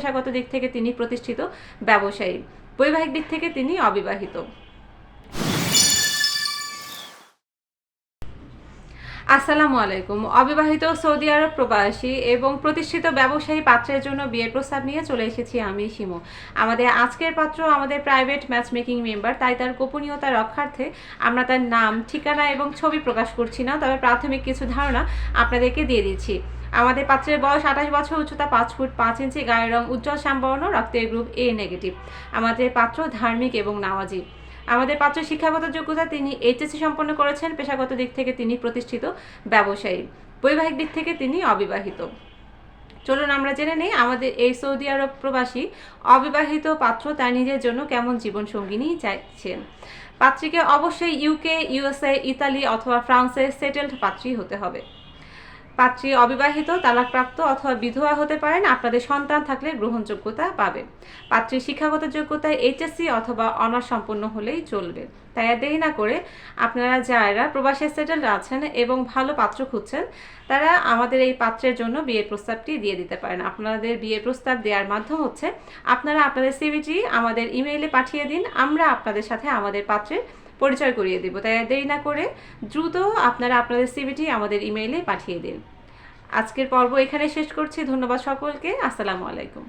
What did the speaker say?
পেশাগত দিক থেকে তিনি প্রতিষ্ঠিত ব্যবসায়ী। বৈবাহিক দিক থেকে তিনি অবিবাহিত। আসসালামু আলাইকুম। অবিবাহিত সৌদি আরব প্রবাসী এবং প্রতিষ্ঠিত ব্যবসায়ী পাত্রের জন্য বিয়ের প্রস্তাব নিয়ে চলে এসেছি আমি, শিমু। আমাদের আজকের পাত্র আমাদের প্রাইভেট ম্যাচ মেকিং মেম্বার তাই তার গোপনীয়তা রক্ষার্থে আমরা তার নাম, ঠিকানা এবং ছবি প্রকাশ করছি না, তবে প্রাথমিক কিছু ধারণা আপনাদেরকে দিয়ে দিচ্ছি। আমাদের পাত্রের বয়স আঠাশ বছর, উচ্চতা পাঁচ ফুট পাঁচ ইঞ্চি, গায়ের রং উজ্জ্বল শ্যামবর্ণ রক্তের গ্রুপ এ নেগেটিভ আমাদের পাত্র ধার্মিক এবং নামাজি। আমাদের পাত্রের শিক্ষাগত যোগ্যতা তিনি এইচএসসি সম্পন্ন করেছেন, পেশাগত দিক থেকে তিনি প্রতিষ্ঠিত ব্যবসায়ী, বৈবাহিক দিক থেকে তিনি অবিবাহিত। চলুন আমরা জেনে নেই আমাদের এই সৌদি আরব প্রবাসী অবিবাহিত পাত্র তার নিজের জন্য কেমন জীবন সঙ্গিনী চাইছেন। পাত্রীকে অবশ্যই ইউকে, ইউএসএ, ইতালি অথবা ফ্রান্সে সেটেলড পাত্রী হতে হবে। পাত্রী অবিবাহিত, তালাকপ্রাপ্ত অথবা বিধবা হতে পারেন। আপনাদের সন্তান থাকলে গ্রহণযোগ্যতা পাবে পাত্রীর শিক্ষাগত যোগ্যতা এইচএসসি অথবা অনার্স সম্পন্ন হলেই চলবে। তাই আর দেরি না করে আপনারা যারা প্রবাসী সেটেল আছেন এবং ভালো পাত্র খুঁজছেন, তারা আমাদের এই পাত্রের জন্য বিয়ের প্রস্তাবটি দিয়ে দিতে পারেন। আপনাদের বিয়ের প্রস্তাব দেওয়ার মাধ্যম হচ্ছে, আপনারা আপনাদের সিভিটি আমাদের ইমেইলে পাঠিয়ে দিন। আমরা আপনাদের সাথে আমাদের পাত্রের পরিচয় করিয়ে দেব। তাই দেরি না করে দ্রুত আপনারা আপনাদের সিভিটি আমাদের ইমেইলে পাঠিয়ে দিন। আজকের পর্ব এখানে শেষ করছি। ধন্যবাদ সকলকে। আসসালামু আলাইকুম।